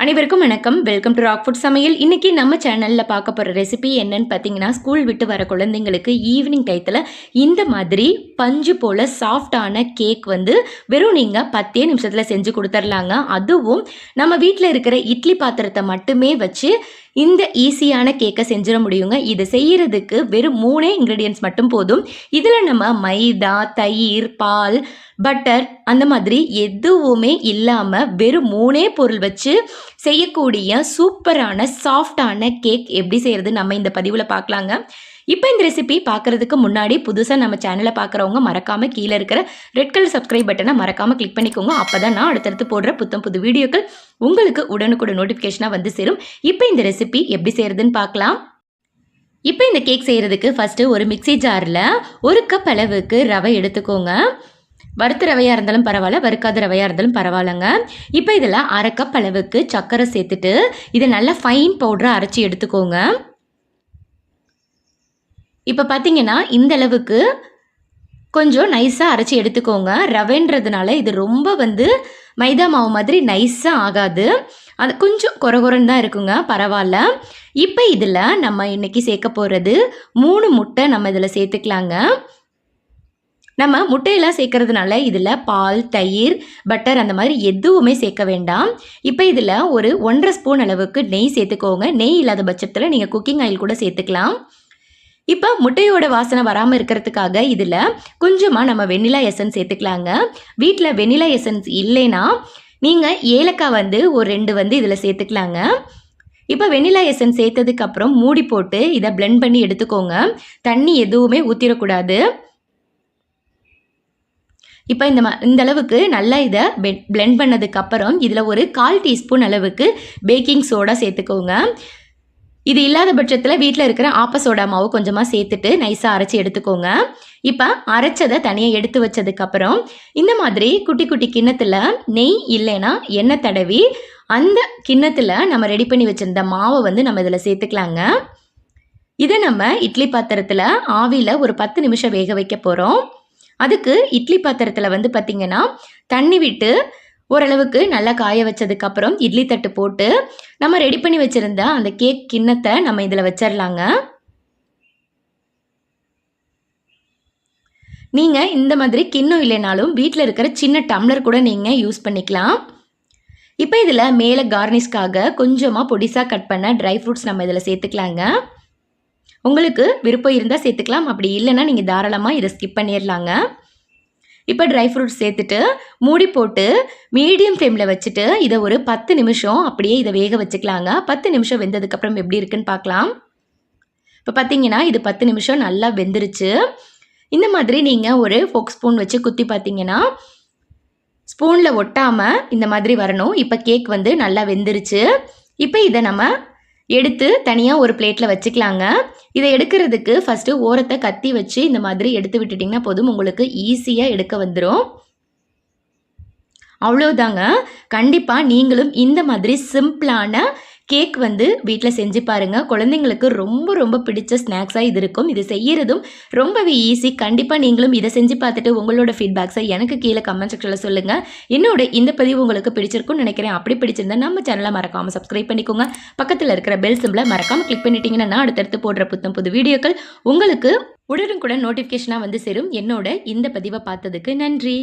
அனைவருக்கும் வணக்கம். Welcome to rock food சமையல். இன்னைக்கு நம்ம சேனலில் பார்க்க போகிற ரெசிபி என்னன்னு பார்த்தீங்கன்னா ஸ்கூல் விட்டு வர குழந்தைங்களுக்கு ஈவினிங் டயத்தில் இந்த மாதிரி பஞ்சு போல் சாஃப்டான கேக் வந்து வெறும் நீங்கள் பத்தே நிமிஷத்தில் செஞ்சு கொடுத்துர்லாங்க. அதுவும் நம்ம வீட்டில் இருக்கிற இட்லி பாத்திரத்தை மட்டுமே வச்சு இந்த ஈஸியான கேக்கை செஞ்சிட முடியுங்க. இதை செய்கிறதுக்கு வெறும் மூணே இன்க்ரீடியன்ஸ் மட்டும் போதும். இதில் நம்ம மைதா தயிர் பால் பட்டர் அந்த மாதிரி எதுவுமே இல்லாமல் வெறும் மூணே பொருள் வச்சு செய்யக்கூடிய சூப்பரான சாஃப்டான கேக் எப்படி செய்கிறது நம்ம இந்த பதிவில் பார்க்கலாங்க. இப்போ இந்த ரெசிபி பார்க்குறதுக்கு முன்னாடி புதுசாக நம்ம சேனலை பார்க்குறவங்க மறக்காமல் கீழே இருக்கிற ரெட் கலர் சப்ஸ்கிரைப் பட்டனை மறக்காமல் கிளிக் பண்ணிக்கோங்க. அப்போ தான் நான் அடுத்தடுத்து போடுற புத்தம் புது வீடியோக்கள் உங்களுக்கு உடனுக்குடன் நோட்டிஃபிகேஷனாக வந்து சேரும். இப்போ இந்த ரெசிபி எப்படி செய்கிறதுன்னு பார்க்கலாம். இப்போ இந்த கேக் செய்கிறதுக்கு ஃபஸ்ட்டு ஒரு மிக்சி ஜாரில் ஒரு கப் அளவுக்கு ரவை எடுத்துக்கோங்க. வறுத்த ரவையாக இருந்தாலும் பரவாயில்ல வறுக்காத ரவையாக இருந்தாலும் பரவாயில்லங்க. இப்போ இதில் அரை கப் அளவுக்கு சர்க்கரை சேர்த்துட்டு இதை நல்லா ஃபைன் பவுடரை அரைச்சி எடுத்துக்கோங்க. இப்போ பார்த்தீங்கன்னா இந்த அளவுக்கு கொஞ்சம் நைஸாக அரைச்சி எடுத்துக்கோங்க. ரவைன்றதுனால இது ரொம்ப வந்து மைதா மாவு மாதிரி நைஸாக ஆகாது. அது கொஞ்சம் குறகுறன்னு தான் இருக்குங்க பரவாயில்ல. இப்போ இதில் நம்ம இன்றைக்கி சேர்க்க போகிறது மூணு முட்டை நம்ம இதில் சேர்த்துக்கலாங்க. நம்ம முட்டையெல்லாம் சேர்க்கறதுனால இதில் பால் தயிர் பட்டர் அந்த மாதிரி எதுவுமே சேர்க்க வேண்டாம். இப்போ இதில் ஒரு ஒன்றரை ஸ்பூன் அளவுக்கு நெய் சேர்த்துக்கோங்க. நெய் இல்லாத பட்சத்தில் நீங்கள் குக்கிங் ஆயில் கூட சேர்த்துக்கலாம். இப்போ முட்டையோட வாசனை வராமல் இருக்கிறதுக்காக இதில் கொஞ்சமாக நம்ம வெண்ணிலா எசன்ஸ் சேர்த்துக்கலாங்க. வீட்டில் வெண்ணிலா எசன்ஸ் இல்லைன்னா நீங்கள் ஏலக்காய் வந்து ஒரு ரெண்டு வந்து இதில் சேர்த்துக்கலாங்க. இப்போ வெண்ணிலா எசன்ஸ் சேர்த்ததுக்கப்புறம் மூடி போட்டு இதை பிளெண்ட் பண்ணி எடுத்துக்கோங்க. தண்ணி எதுவுமே ஊற்றிடக்கூடாது இப்போ இந்த ம இந்த அளவுக்கு நல்லா இதை பிளெண்ட் பண்ணதுக்கப்புறம் இதில் ஒரு கால் டீஸ்பூன் அளவுக்கு பேக்கிங் சோடா சேர்த்துக்கோங்க. இது இல்லாத பட்சத்தில் வீட்டில் இருக்கிற ஆப்ப மாவு கொஞ்சமாக சேர்த்துட்டு நைஸாக அரைச்சி எடுத்துக்கோங்க. இப்போ அரைச்சதை தனியாக எடுத்து வச்சதுக்கப்புறம் இந்த மாதிரி குட்டி குட்டி கிண்ணத்தில் நெய் இல்லைன்னா எண்ணெய் தடவி அந்த கிண்ணத்தில் நம்ம ரெடி பண்ணி வச்சுருந்த மாவை வந்து நம்ம இதில் சேர்த்துக்கலாங்க. இதை நம்ம இட்லி பாத்திரத்தில் ஆவியில் ஒரு பத்து நிமிஷம் வேக வைக்க போகிறோம் அதுக்கு இட்லி பாத்திரத்தில் வந்து பார்த்திங்கன்னா தண்ணி விட்டு ஓரளவுக்கு நல்லா காய வச்சதுக்கப்புறம் இட்லி தட்டு போட்டு நம்ம ரெடி பண்ணி வச்சுருந்த அந்த கேக் கிண்ணத்தை நம்ம இதில் வச்சிடலாங்க நீங்கள் இந்த மாதிரி கிண்ணம் இல்லைனாலும் வீட்டில் இருக்கிற சின்ன டம்ளர் கூட நீங்கள் யூஸ் பண்ணிக்கலாம். இப்போ இதில் மேலே கார்னிஷ்காக கொஞ்சமாக பொடிசாக கட் பண்ண ட்ரை ஃப்ரூட்ஸ் நம்ம இதில் சேர்த்துக்கலாங்க. உங்களுக்கு விருப்பம் இருந்தால் சேர்த்துக்கலாம் அப்படி இல்லைன்னா நீங்கள் தாராளமாக இதை ஸ்கிப் பண்ணிடலாங்க இப்போ ட்ரை ஃப்ரூட்ஸ் சேர்த்துட்டு மூடி போட்டு மீடியம் ஃப்ளேமில் வச்சுட்டு இதை ஒரு பத்து நிமிஷம் அப்படியே இதை வேக வச்சுக்கலாங்க. பத்து நிமிஷம் வெந்ததுக்கப்புறம் எப்படி இருக்குன்னு பார்க்கலாம். இப்போ பார்த்தீங்கன்னா இது பத்து நிமிஷம் நல்லா வெந்துருச்சு. இந்த மாதிரி நீங்கள் ஒரு ஃபோக் ஸ்பூன் வச்சு குத்தி பார்த்தீங்கன்னா ஸ்பூனில் ஒட்டாமல் இந்த மாதிரி வரணும். இப்போ கேக் வந்து நல்லா வெந்துருச்சு. இப்போ இதை நம்ம எடுத்து தனியாக ஒரு பிளேட்டில் வச்சுக்கலாங்க. இதை எடுக்கிறதுக்கு ஃபஸ்ட்டு ஓரத்தை கத்தி வச்சு இந்த மாதிரி எடுத்து விட்டுட்டிங்கன்னா போதும் உங்களுக்கு ஈஸியாக எடுக்க வந்துடும் அவ்வளோதாங்க கண்டிப்பாக நீங்களும் இந்த மாதிரி சிம்பிளான கேக் வந்து வீட்டில் செஞ்சு பாருங்கள் குழந்தைங்களுக்கு ரொம்ப ரொம்ப பிடிச்ச ஸ்நாக்ஸாக இது இருக்கும். இது செய்கிறதும் ரொம்பவே ஈஸி கண்டிப்பாக நீங்களும் இதை செஞ்சு பார்த்துட்டு உங்களோட ஃபீட்பேக்ஸை எனக்கு கீழே கமெண்ட் செக்ஷனில் சொல்லுங்கள் என்னோட இந்த பதிவு உங்களுக்கு பிடிச்சிருக்கும்னு நினைக்கிறேன். அப்படி பிடிச்சிருந்தா நம்ம சேனலை மறக்காமல் சப்ஸ்கிரைப் பண்ணிக்கோங்க. பக்கத்தில் இருக்கிற பெல் சிம்பிளை மறக்காமல் கிளிக் பண்ணிட்டீங்கன்னா நான் அடுத்தடுத்து போடுற புத்தம் புது வீடியோக்கள் உங்களுக்கு உடனுக்குடன் நோட்டிஃபிகேஷனாக வந்து சேரும். என்னோட இந்த பதிவை பார்த்ததுக்கு நன்றி.